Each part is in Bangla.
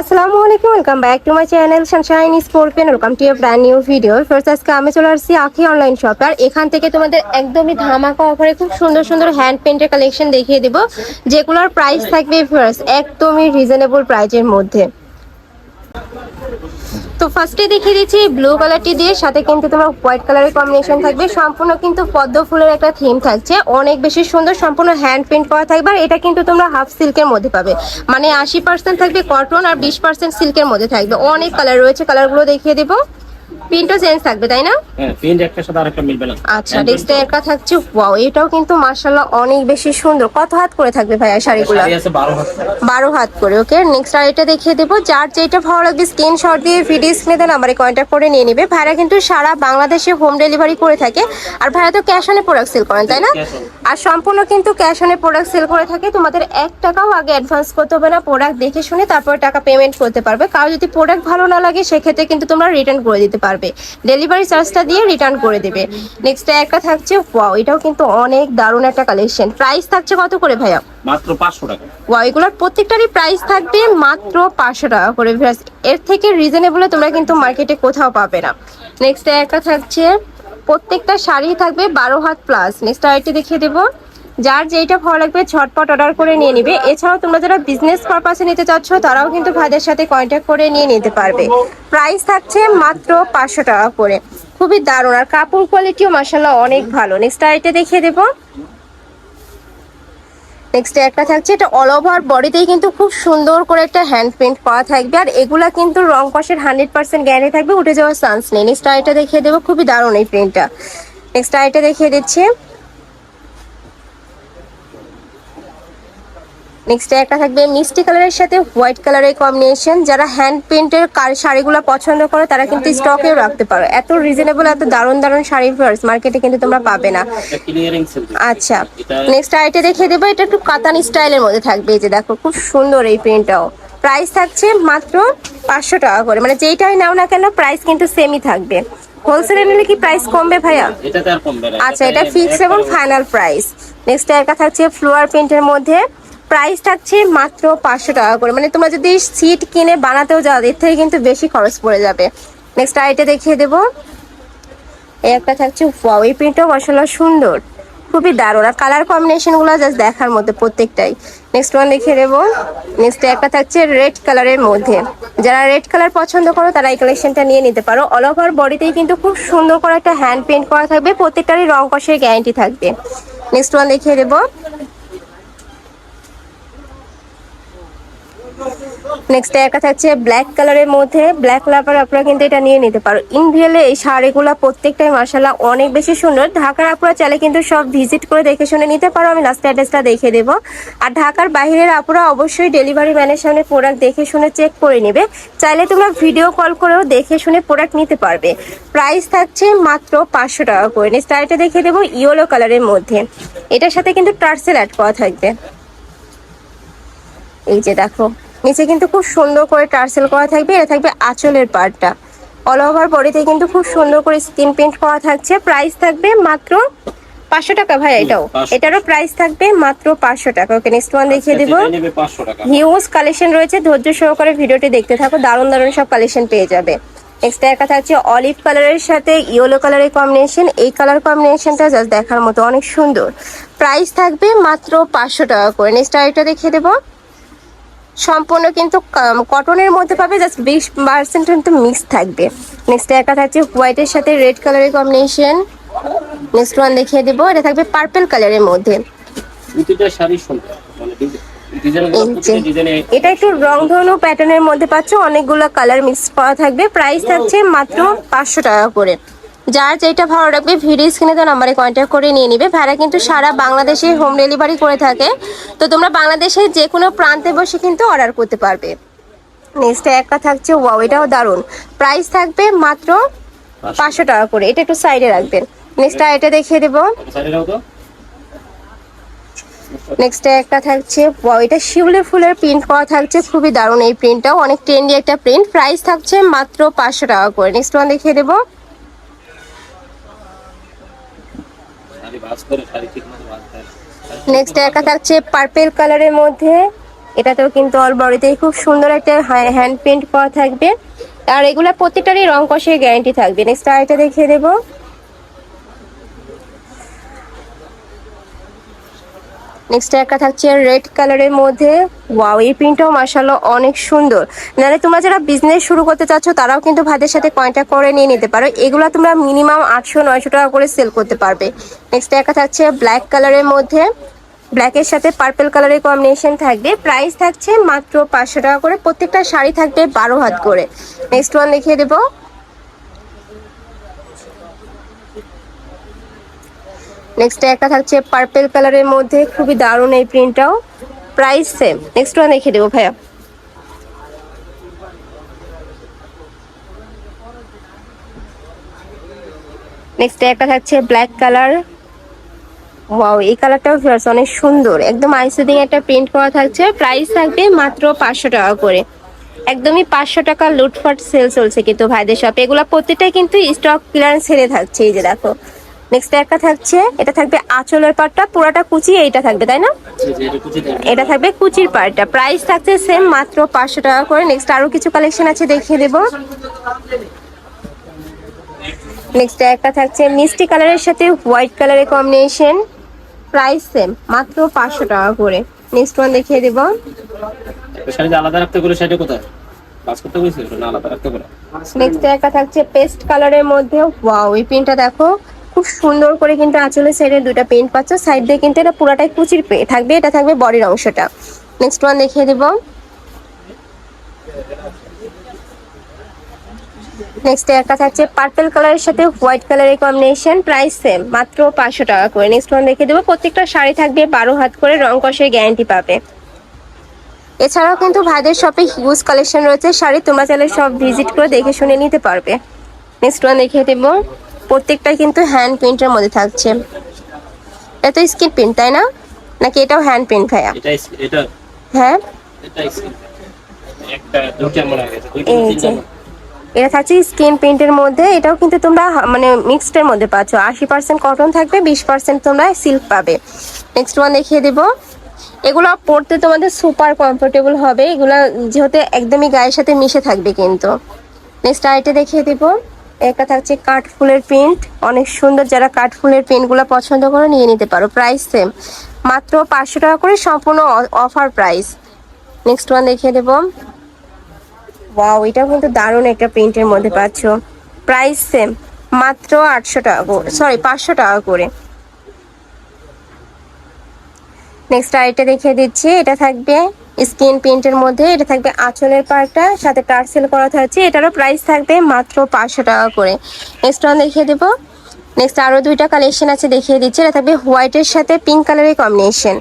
আসসালামু আলাইকুম welcome back to my channel sunshine স্পোর্টপেন welcome to a brand new video first আজকে আমি চলে আসছি আখি অনলাইন শপ আর এখান থেকে তোমাদের একদমই ধামাকা অফারে খুব সুন্দর সুন্দর হ্যান্ড পেন্টের কালেকশন দেখিয়ে দেবো, যেগুলোর প্রাইস থাকবে ফার্স্ট একদমই রিজনেবল প্রাইজের মধ্যে। তো ফার্স্টে দেখিয়ে দিচ্ছি ব্লু কালারটি দিয়ে, সাথে কিন্তু তোমার হোয়াইট কালারের কম্বিনেশন থাকবে। সম্পূর্ণ কিন্তু পদ্ম ফুলের একটা থিম থাকছে। অনেক বেশি সুন্দর, সম্পূর্ণ হ্যান্ড প্রিন্ট করা থাকবে আর এটা কিন্তু তোমরা হাফ সিল্কের মধ্যে পাবে। মানে আশি পার্সেন্ট থাকবে কটন আর বিশ পার্সেন্ট সিল্কের মধ্যে থাকবে। অনেক কালার রয়েছে কালারগুলো দেখিয়ে দেবো। প্রিন্টও চেঞ্জ থাকবে তাই না? হ্যাঁ প্রিন্ট একটা সাথে আরেকটা মিলবে না। আচ্ছা থাকছে ওয়াও এটাও কিন্তু মার্শাল্লাহ অনেক বেশি সুন্দর। কত হাত করে থাকবে ভাইয়া শাড়িগুলো? শাড়ি আছে 12 হাত বারো হাত করে ওকে নেক্সট আর এটা দেখিয়ে দেবো যার যেটা ভালো লাগবে স্ক্রিনশট দিয়ে ভিডিও স্ক্রিনে দেন আমারে কন্ট্যাক্ট করে নিয়ে নিবে। ভাইরা কিন্তু সারা বাংলাদেশে হোম ডেলিভারি করে থাকে। আর ভাইরা তো ক্যাশ অনে প্রোডাক্ট সেল করেন তাই না? আর সম্পূর্ণ কিন্তু ক্যাশ অনে প্রোডাক্ট সেল করে থাকে। তোমাদের এক টাকাও আগে অ্যাডভান্স করতে হবে না প্রোডাক্ট দেখে শুনে তারপর টাকা পেমেন্ট করতে পারবে। কারও যদি প্রোডাক্ট ভালো না লাগে সেক্ষেত্রে কিন্তু তোমরা রিটার্ন করে দিতে পারবে। ডেলিভারি চার্জটা দিয়ে রিটার্ন করে দেবে। নেক্সট একটা থাকছে ওয়াও এটাও কিন্তু অনেক দারুণ একটা কালেকশন প্রাইস থাকছে কত করে ভাইয়া? মাত্র 500 টাকা। ওয়াও এগুলোর প্রত্যেকটারই প্রাইস থাকবে মাত্র পাঁচশো টাকা করে ভিউয়ার্স। এর থেকে রিজনেবলে তোমরা কিন্তু মার্কেটে কোথাও পাবে না। নেক্সট একটা থাকছে প্রত্যেকটা শাড়ি থাকবে বারো হাত প্লাস নেক্সট আরেকটি দেখিয়ে দেবো। যার যেইটা ভালো লাগবে ঝটপট অর্ডার করে নিয়ে নিবে। এছাড়াও তোমরা যারা বিজনেস পারপাসে নিতে চাচ্ছ, তারাও কিন্তু ভাইদের সাথে কন্ট্যাক্ট করে নিয়ে নিতে পারবে। প্রাইস থাকছে মাত্র পাঁচশো টাকা করে। খুবই দারুণ। আর কাপড় কোয়ালিটিও মাসাল্লাহ অনেক ভালো। নেক্সট আরেকটা দেখিয়ে দেবো। নেক্সট একটা থাকছে, এটা অল ওভার বডিতেই কিন্তু খুব সুন্দর করে একটা হ্যান্ড প্রিন্ট করা থাকবে। আর এগুলা কিন্তু রং কষের হান্ড্রেড পার্সেন্ট গ্যারান্টি থাকবে, উঠে যাওয়ার চান্স নেই। নেক্সট আইটা দেখিয়ে দেবো, খুবই দারুণ এই প্রিন্টটা নেক্সট আইটা দেখিয়ে দিচ্ছি। নেক্সট একটা থাকবে মিষ্টি কালারের সাথে হোয়াইট কালারের কম্বিনেশন যারা হ্যান্ড প্রিন্টের শাড়িগুলো পছন্দ করে তারা কিন্তু স্টকেও রাখতে পারো। এত রিজনেবল এত দারুণ দারুণ শাড়ি ফার্স মার্কেটে কিন্তু তোমরা পাবে না। আচ্ছা নেক্সট আইটে দেখিয়ে দেবো। এটা একটু কাতান স্টাইলের মধ্যে থাকবে। এই যে দেখো খুব সুন্দর এই প্রিন্টটাও প্রাইস থাকছে মাত্র পাঁচশো টাকা করে। মানে যেইটাই নাও না কেন প্রাইস কিন্তু সেমই থাকবে। হোলসেলে নিলে কি প্রাইস কমবে ভাইয়া? এটাতে আর কমবে না। আচ্ছা এটা ফিক্স এবং ফাইনাল প্রাইস নেক্সট একটা থাকছে ফ্লোয়ার প্রিন্টের মধ্যে। প্রাইস থাকছে মাত্র পাঁচশো টাকা করে। মানে তোমরা যদি সিট কিনে বানাতেও যাও, এর থেকে কিন্তু বেশি খরচ পড়ে যাবে। নেক্সট আইটে দেখিয়ে দেবো। এই একটা থাকছে ওয়াও এই প্রিন্টটাও মাসাল্লাহ সুন্দর। খুবই দারুণ। আর কালার কম্বিনেশনগুলো জাস্ট দেখার মধ্যে প্রত্যেকটাই। নেক্সট ওয়ান দেখিয়ে দেবো। নেক্সট একটা থাকছে রেড কালারের মধ্যে। যারা রেড কালার পছন্দ করো, তারা এই কালেকশনটা নিয়ে নিতে পারো। অল ওভার বডিতেই কিন্তু খুব সুন্দর করে একটা হ্যান্ড পেন্ট করা থাকবে। প্রত্যেকটারই রং কষের গ্যারান্টি থাকবে। নেক্সট ওয়ান দেখিয়ে দেবো। নেক্সট একটা থাকছে ব্ল্যাক কালারের মধ্যে। ব্ল্যাক লাভার আপনারা কিন্তু এটা নিয়ে নিতে পারো। ইনভিয়ালে এই শাড়িগুলো প্রত্যেকটাই মার্শাল্লাহ অনেক বেশি সুন্দর। ঢাকার আপুরা চাইলে কিন্তু সব ভিজিট করে দেখে শুনে নিতে পারো। আমি লাস্ট অ্যাড্রেসটা দেখে দেবো। আর ঢাকার বাইরের আপুরা অবশ্যই ডেলিভারি ম্যানের সামনে প্রোডাক্ট দেখে শুনে চেক করে নেবে। চাইলে তোমরা ভিডিও কল করেও দেখে শুনে প্রোডাক্ট নিতে পারবে। প্রাইস থাকছে মাত্র পাঁচশো টাকা করে। নেক্সট আরেকটা দেখে দেবো ইয়েলো কালারের মধ্যে। এটার সাথে কিন্তু টার্সেল অ্যাড করা থাকবে। এই যে দেখো। নিচে কিন্তু খুব সুন্দর করে টার্সেল করা থাকবে এটা থাকবে আঁচলের পার্টটা অল ওভার বডিতে কিন্তু খুব সুন্দর করে স্কিন প্রিন্ট করা থাকছে প্রাইস থাকবে মাত্র পাঁচশো টাকা ভাই এটাও। এটারও প্রাইস থাকবে মাত্র পাঁচশো টাকা। ওকে নেক্সট ওয়ান দেখিয়ে দেবো। যেটাই নেবে 500 টাকা। হিউজ কালেকশন রয়েছে ধৈর্য সহকারে ভিডিওটি দেখতে থাকো দারুণ দারুণ সব কালেকশন পেয়ে যাবে। নেক্সট একটা থাকছে অলিভ কালারের সাথে ইয়েলো কালারের কম্বিনেশন এই কালার কম্বিনেশনটা জাস্ট দেখার মতো অনেক সুন্দর। প্রাইস থাকবে মাত্র পাঁচশো টাকা করে। নেক্সট আরেকটা দেখিয়ে দেবো। সম্পূর্ণ কিন্তু কটনের মধ্যে পাবে জাস্ট বিশ পার্সেন্ট কিন্তু মিক্স থাকবে। নেক্সট একটা থাকছে হোয়াইটের সাথে রেড কালারের কম্বিনেশন নেক্সট ওয়ান দেখিয়ে দেবো এটা থাকবে পার্পল কালারের মধ্যে। মানে এটা একটু রং ধনু প্যাটার্নের মধ্যে পাচ্ছ অনেকগুলো কালার মিক্স করা থাকবে। প্রাইস থাকছে মাত্র পাঁচশো টাকা করে। যার যেটা ভালো লাগবে ভিডিও স্ক্রিনে তো নাম্বারে কন্ট্যাক্ট করে নিয়ে নিবে। ভাড়া কিন্তু সারা বাংলাদেশে হোম ডেলিভারি করে থাকে। তো তোমরা বাংলাদেশের যে কোনো প্রান্তে বসে কিন্তু অর্ডার করতে পারবে। নেক্সট একটা থাকছে ওয়াও এটাও দারুণ। প্রাইস থাকবে মাত্র পাঁচশো। টাকা করে। এটা একটু সাইডে রাখবেন। নেক্সট এটা দেখিয়ে দেবো। নেক্সট একটা থাকছে ওয়াও, এটা শিউলি ফুলের প্রিন্ট করা থাকছে। খুবই দারুণ এই প্রিন্টটাও অনেক ট্রেন্ডি একটা প্রিন্ট প্রাইস থাকছে মাত্র পাঁচশো টাকা করে। নেক্সট ওয়ান দেখিয়ে দেবো। নেক্সট একটা থাকছে পার্পেল কালারের মধ্যে। এটাতেও কিন্তু অল বডিতেই খুব সুন্দর একটা হ্যান্ড পেন্ট করা থাকবে। আর এগুলা প্রত্যেকটারই রং কষের গ্যারান্টি থাকবে। নেক্সট আরেকটা দেখিয়ে দেবো। নেক্সট একটা থাকছে রেড কালারের মধ্যে। ওয়াও এই প্রিন্টটাও মার্শাল্লাহ অনেক সুন্দর। নাহলে তোমরা যারা বিজনেস শুরু করতে চাচ্ছ, তারাও কিন্তু ভাইদের সাথে কন্ট্যাক্ট করে নিয়ে নিতে পারো। এগুলো তোমরা মিনিমাম আটশো, নয়শো টাকা করে সেল করতে পারবে। নেক্সট একটা থাকছে ব্ল্যাক কালারের মধ্যে। ব্ল্যাকের সাথে পার্পল কালারের কম্বিনেশন থাকবে। প্রাইস থাকছে মাত্র পাঁচশো টাকা করে। প্রত্যেকটা শাড়ি থাকবে বারো হাত করে। নেক্সট ওয়ান দেখিয়ে দেবো। নেক্সট একটা থাকছে পার্পেল কালারের মধ্যে, খুবই দারুণ এই প্রিন্টটাও প্রাইস সেম নেক্সট ওয়ান দেখিয়ে দেবো ভাইয়া। নেক্সট একটা থাকছে ব্ল্যাক কালার ওয়াও এই কালারটাও ভিউয়ার্স অনেক সুন্দর। একদম আইসিডিং একটা প্রিন্ট করা থাকছে। প্রাইস থাকবে মাত্র পাঁচশো টাকা করে। একদমই পাঁচশো টাকা লুটফাট সেল চলছে কিন্তু ভাইদের শপ এগুলা প্রত্যেকটাই কিন্তু স্টক ক্লিয়ারেন্স ছেড়ে থাকছে, এই যে দেখো। নেক্সট একটা থাকছে এটা থাকবে আঁচলের পাটটা পুরাটা কুচি এইটা থাকবে তাই না? এটা থাকবে। কুচির পার্টটা প্রাইস থাকছে সেম মাত্র পাঁচশো টাকা করে। নেক্সট আরও কিছু কালেকশন আছে দেখিয়ে দেবো। নেক্সট একটা থাকছে মিষ্টি কালারের সাথে হোয়াইট কালারের কম্বিনেশন প্রাইস সেম মাত্র পাঁচশো টাকা করে। নেক্সট ওয়ান দেখিয়ে দেবো। আলাদা রাখতে গেলে সেটা কোথায়? নেক্সট একটা থাকছে পেস্ট কালারের মধ্যে। ওয়াও এই প্রিন্টটা দেখো। খুব সুন্দর করে কিন্তু আঁচলের সাইডে দুটো প্রিন্ট পাচ্ছ। সাইড দিয়ে কিন্তু এটা পুরাটাই কুচির পে- থাকবে, এটা থাকবে বডির অংশটা। নেক্সট ওয়ান দেখিয়ে দেবো। নেক্সট একটা থাকছে পার্পল কালারের সাথে হোয়াইট কালারের কম্বিনেশন প্রাইস সেম মাত্র পাঁচশো টাকা করে। নেক্সট ওয়ান দেখিয়ে দেবো। প্রত্যেকটা শাড়ি থাকবে বারো হাত করে, রং কষের গ্যারান্টি পাবে। এছাড়াও কিন্তু ভাইদের শপে হিউজ কালেকশন রয়েছে। শাড়ি তোমরা চাইলে সব ভিজিট করে দেখে শুনে নিতে পারবে। নেক্সট ওয়ান দেখিয়ে দেবো। প্রত্যেকটাই কিন্তু হ্যান্ড প্রিন্টের মধ্যে থাকছে। এটা তো স্কিন প্রিন্ট তাই না? নাকি এটাও হ্যান্ড প্রিন্ট ভাইয়া? এটা এটা হ্যাঁ? এটা থাকছে স্কিন প্রিন্টের মধ্যে এটাও কিন্তু তোমরা মানে মিক্সডের মধ্যে পাচ্ছ। আশি পার্সেন্ট কটন থাকবে বিশ পার্সেন্ট তোমরা সিল্ক পাবে। নেক্সট ওয়ান দেখিয়ে দেবো। এগুলো পরতে তোমাদের সুপার কমফোর্টেবল হবে। এগুলো যেহেতু একদমই গায়ের সাথে মিশে থাকবে কিন্তু। নেক্সট আইটে দেখিয়ে দেবো। একটা থাকছে কাঠ ফুলের প্রিন্ট অনেক সুন্দর যারা কাঠ ফুলের প্রিন্টগুলো পছন্দ করে নিয়ে নিতে পারো প্রাইস সেম মাত্র পাঁচশো টাকা করে সম্পূর্ণ অফার প্রাইস নেক্সট ওয়ান দেখিয়ে দেবো। ওয়াও এটাও কিন্তু দারুণ একটা প্রিন্টের মধ্যে পাচ্ছ। প্রাইস সেম মাত্র আটশো টাকা করে সরি পাঁচশো টাকা করে। নেক্সট আরেকটা দেখিয়ে দিচ্ছি, এটা থাকবে স্কিন প্রিন্টের মধ্যে, এটা থাকবে আঁচলের পার্টটা, সাথে টার্সেল করা থাকছে, এটারও প্রাইস থাকবে মাত্র পাঁচশো টাকা করে। নেক্সট ওয়ান দেখিয়ে দেবো। নেক্সট আরও দুইটা কালেকশন আছে, দেখিয়ে দিচ্ছি। এটা থাকবে হোয়াইটের সাথে পিঙ্ক কালারের কম্বিনেশন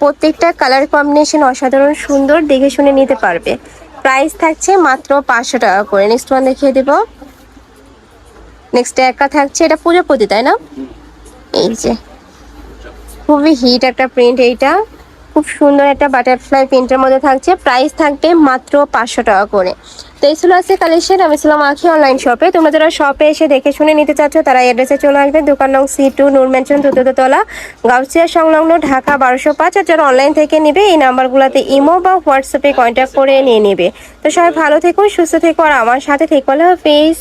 প্রত্যেকটা কালার কম্বিনেশন অসাধারণ সুন্দর, দেখে শুনে নিতে পারবে। প্রাইস থাকছে মাত্র পাঁচশো টাকা করে। নেক্সট ওয়ান দেখিয়ে দেবো। নেক্সট একটা থাকছে, এটা পুজোপতি তাই না? এই যে। খুবই হিট একটা প্রিন্ট এইটা। খুব সুন্দর একটা বাটারফ্লাই প্রিন্টের মধ্যে থাকছে। প্রাইস থাকবে মাত্র পাঁচশো টাকা করে। তো এই ছিল আছে কালেকশন আমি ছিলাম আখি অনলাইন শপে তোমরা যারা শপে এসে দেখে শুনে নিতে চাচ্ছ, তারা অ্যাড্রেসে চলে আসবে। দোকান নং সি টু নূর ম্যানশন তলা গাউসিয়া সংলগ্ন ঢাকা বারোশো পাঁচ। আর যারা অনলাইন থেকে নেবে, এই নাম্বারগুলোতে ইমো বা হোয়াটসঅ্যাপে কন্ট্যাক্ট করে নিয়ে নেবে। তো সবাই ভালো থেকো, সুস্থ থেকো। আর আমার সাথে থেকো হলো হাফিজ